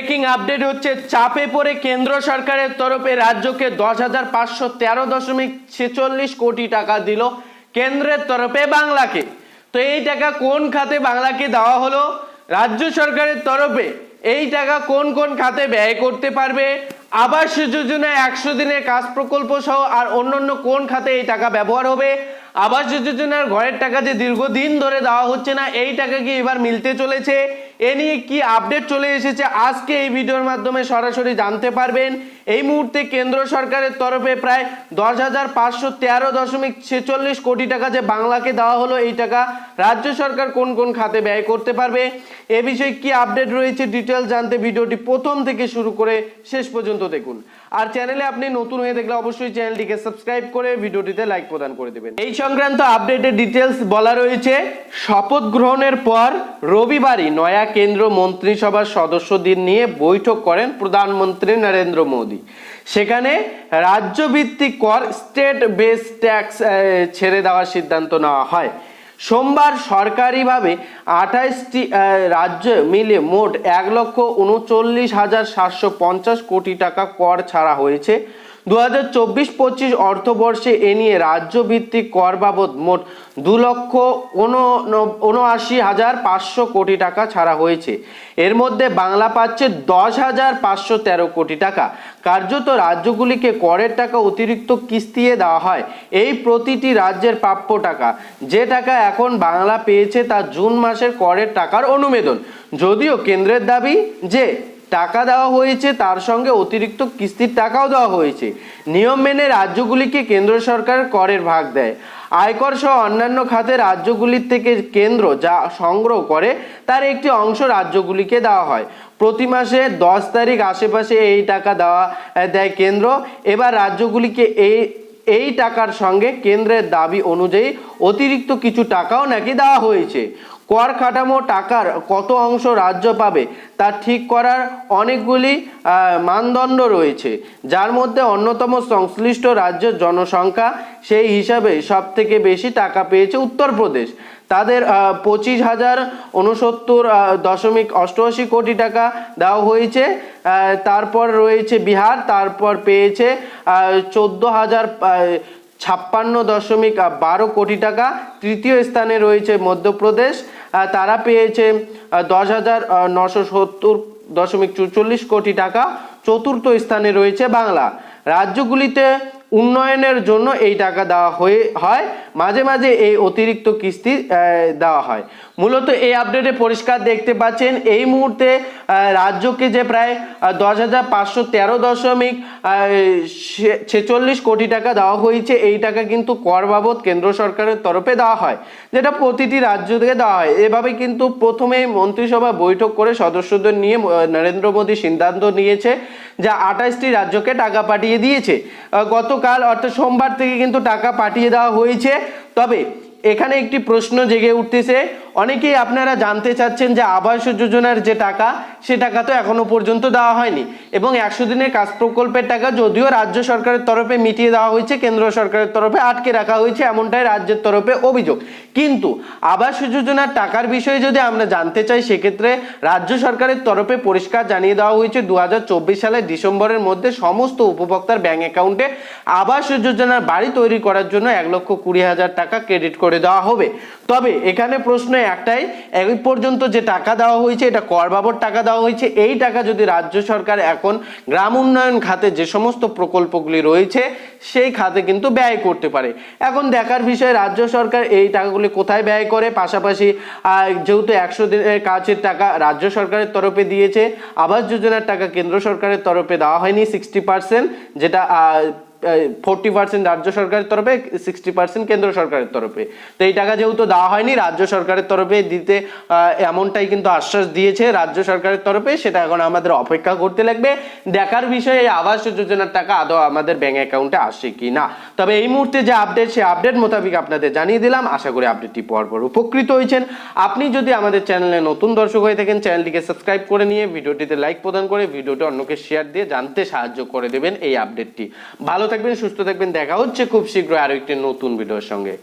Breaking update হচ্ছে, চাপে পড়ে কেন্দ্র সরকারের তরফে রাজ্যকে দশ হাজার পাঁচশো তেরো দশমিক ছেচল্লিশ কোটি টাকা দিল কেন্দ্রের তরফে বাংলাকে। তো এই টাকা কোন খাতে বাংলাকে দেওয়া হলো? রাজ্য সরকারের তরফে এই টাকা কোন কোন খাতে ব্যয় করতে পারবে? আবাস যোজনা একশো দিনের কাজ প্রকল্প সহ আর অন্যান্য কোন খাতে এই টাকা ব্যবহার হবে? আবাস যোজনার ঘরের টাকা যে দীর্ঘদিন ধরে দেওয়া হচ্ছে না, এই টাকা কি এবার মিলতে চলেছে? এ নিয়ে কি আপডেট চলে এসেছে আজকে এই ভিডিওর মাধ্যমে সরাসরি জানতে পারবেন। এই মুহূর্তে কেন্দ্র সরকারের তরফে প্রায় দশ হাজার পাঁচশো তেরো দশমিক ছেচল্লিশ কোটি টাকা যে বাংলাকে দেওয়া হলো, এই টাকা রাজ্য সরকার কোন কোন খাতে ব্যয় করতে পারবে? এ বিষয়ে কি আপডেট রয়েছে ডিটেলস জানতে ভিডিওটি প্রথম থেকে শুরু করে শেষ পর্যন্ত দেখুন। আর চ্যানেলে আপনি নতুন হয়ে দেখলে অবশ্যই চ্যানেলটিকে সাবস্ক্রাইব করে ভিডিওটিতে লাইক প্রদান করে দেবেন। এই সংক্রান্ত আপডেটের ডিটেলস বলা রয়েছে, শপথ গ্রহণের পর রবিবারই নয়া কেন্দ্র মন্ত্রিসভার সদস্যদের নিয়ে বৈঠক করেন প্রধানমন্ত্রী নরেন্দ্র মোদী। সেখানে রাজ্যভিত্তিক কর স্টেট বেস ট্যাক্স ছেড়ে দেওয়ার সিদ্ধান্ত নেওয়া হয়। সোমবার সরকারিভাবে আঠাইশটি রাজ্য মিলে মোট এক লক্ষ উনচল্লিশ হাজার সাতশো পঞ্চাশ কোটি টাকা কর ছাড়া হয়েছে। দু হাজার চব্বিশ পঁচিশ অর্থবর্ষে এ নিয়ে রাজ্যভিত্তিক কর বাবদ মোট দু লক্ষ উনআশি হাজার পাঁচশো কোটি টাকা ছাড়া হয়েছে। এর মধ্যে বাংলা পাচ্ছে দশ হাজার পাঁচশো তেরো কোটি টাকা। কার্যত রাজ্যগুলিকে করের টাকা অতিরিক্ত কিস্তিয়ে দেওয়া হয়। এই প্রতিটি রাজ্যের প্রাপ্য টাকা। যে টাকা এখন বাংলা পেয়েছে তা জুন মাসের করের টাকার অনুমোদন। যদিও কেন্দ্রের দাবি যে টাকা দেওয়া হয়েছে, তার সঙ্গে অতিরিক্ত কিস্তির টাকাও দেওয়া হয়েছে। নিয়ম মেনে রাজ্যগুলিকে কেন্দ্র সরকার করের ভাগ দেয়। আয়কর সহ অন্যান্য খাতে রাজ্যগুলির থেকে কেন্দ্র যা সংগ্রহ করে, তার একটি অংশ রাজ্যগুলিকে দেওয়া হয়। প্রতি মাসে দশ তারিখ আশেপাশে এই টাকা দেওয়া দেয় কেন্দ্র। এবার রাজ্যগুলিকে এই এই টাকার সঙ্গে কেন্দ্রের দাবি অনুযায়ী অতিরিক্ত কিছু টাকাও নাকি দেওয়া হয়েছে। কর কাঠামো টাকার কত অংশ রাজ্য পাবে, তা ঠিক করার অনেকগুলি মানদণ্ড রয়েছে, যার মধ্যে অন্যতম সংশ্লিষ্ট রাজ্যের জনসংখ্যা সেই হিসাবে সব থেকে বেশি টাকা পেয়েছে উত্তরপ্রদেশ। তাদের পঁচিশ হাজার উনসত্তর দশমিক অষ্টআশি কোটি টাকা দেওয়া হয়েছে তারপর রয়েছে বিহার, তারপর পেয়েছে চোদ্দ হাজার ছাপ্পান্ন দশমিক বারো কোটি টাকা, তৃতীয় স্থানে রয়েছে মধ্যপ্রদেশ তারা পেয়েছে দশ হাজার নশো সত্তর দশমিক চুচল্লিশ কোটি টাকা। চতুর্থ স্থানে রয়েছে বাংলা। রাজ্যগুলিতে উন্নয়নের জন্য এই টাকা দেওয়া হয়ে, হয়। মাঝে মাঝে এই অতিরিক্ত কিস্তি দেওয়া হয়। মূলত এই আপডেটে পরিষ্কার দেখতে পাচ্ছেন, এই মুহূর্তে রাজ্যকে যে প্রায় দশ হাজার পাঁচশো তেরো দশমিক ছেচল্লিশ কোটি টাকা দেওয়া হয়েছে, এই টাকা কিন্তু কর বাবদ কেন্দ্র সরকারের তরফে দেওয়া হয়, যেটা প্রতিটি রাজ্য থেকে দেওয়া হয়। এভাবে কিন্তু প্রথমেই মন্ত্রিসভা বৈঠক করে সদস্যদের নিয়ে নরেন্দ্র মোদী সিদ্ধান্ত নিয়েছে। যা আঠাশটি রাজ্যকে টাকা পাঠিয়ে দিয়েছে। গতকাল অর্থাৎ সোমবার থেকে কিন্তু টাকা পাঠিয়ে দেওয়া হয়েছে। তবে এখানে একটি প্রশ্ন জেগে উঠতেছে। অনেকেই আপনারা জানতে চাচ্ছেন যে আবাস যোজনার যে টাকা, সে টাকা তো এখনও পর্যন্ত দেওয়া হয়নি এবং একশো দিনের কাজ প্রকল্পের টাকা যদিও রাজ্য সরকারের তরফে মিটিয়ে দেওয়া হয়েছে, কেন্দ্র সরকারের তরফে আটকে রাখা হয়েছে, এমনটাই রাজ্যের তরফে অভিযোগ। কিন্তু আবাস যোজনার টাকার বিষয়ে যদি আমরা জানতে চাই, সেক্ষেত্রে রাজ্য সরকারের তরফে পরিষ্কার জানিয়ে দেওয়া হয়েছে দু হাজার চব্বিশ সালের ডিসেম্বরের মধ্যে সমস্ত উপভোক্তার ব্যাংক অ্যাকাউন্টে আবাস যোজনার বাড়ি তৈরি করার জন্য এক লক্ষ কুড়ি হাজার টাকা ক্রেডিট করে দেওয়া হবে। তবে এখানে প্রশ্ন একটাই এই পর্যন্ত যে টাকা দেওয়া হয়েছে, এটা কর বাবদ টাকা দেওয়া হয়েছে, এই টাকা যদি রাজ্য সরকার এখন গ্রাম উন্নয়ন খাতে যে সমস্ত প্রকল্পগুলি রয়েছে, সেই খাতে কিন্তু ব্যয় করতে পারে। এখন দেখার বিষয়ে, রাজ্য সরকার এই টাকাগুলি কোথায় ব্যয় করে? পাশাপাশি যেহেতু একশো দিনের কাজের টাকা রাজ্য সরকারের তরফে দিয়েছে, আবাস যোজনার টাকা কেন্দ্র সরকারের তরফে দেওয়া হয়নি সিক্সটি পার্সেন্ট যেটা ফোরটি পার্সেন্ট রাজ্য সরকারের তরফে, সিক্সটি পার্সেন্ট কেন্দ্র সরকারের তরফে। তো এই টাকা যেহেতু দেওয়া হয়নি, রাজ্য সরকারের তরফে দিতে এমনটাই কিন্তু আশ্বাস দিয়েছে রাজ্য সরকারের তরফে, সেটা এখন আমাদের অপেক্ষা করতে লাগবে। দেখার বিষয়ে, এই আবাস যোজনার টাকা আদৌ আমাদের ব্যাঙ্ক অ্যাকাউন্টে আসে কি না তবে এই মুহূর্তে যে আপডেট, সেই আপডেট মোতাবেক আপনাদের জানিয়ে দিলাম। আশা করি আপডেটটি পর পর উপকৃত হয়েছেন। আপনি যদি আমাদের চ্যানেলে নতুন দর্শক হয়ে থাকেন, চ্যানেলটিকে সাবস্ক্রাইব করে নিয়ে, ভিডিওটিতে লাইক প্রদান করে, ভিডিওটি অন্যকে শেয়ার দিয়ে জানতে সাহায্য করে দেবেন এই আপডেটটি। ভালো থাকবেন সুস্থ থাকবেন। দেখা হচ্ছে খুব শীঘ্রই আরও একটি নতুন ভিডিওর সঙ্গে।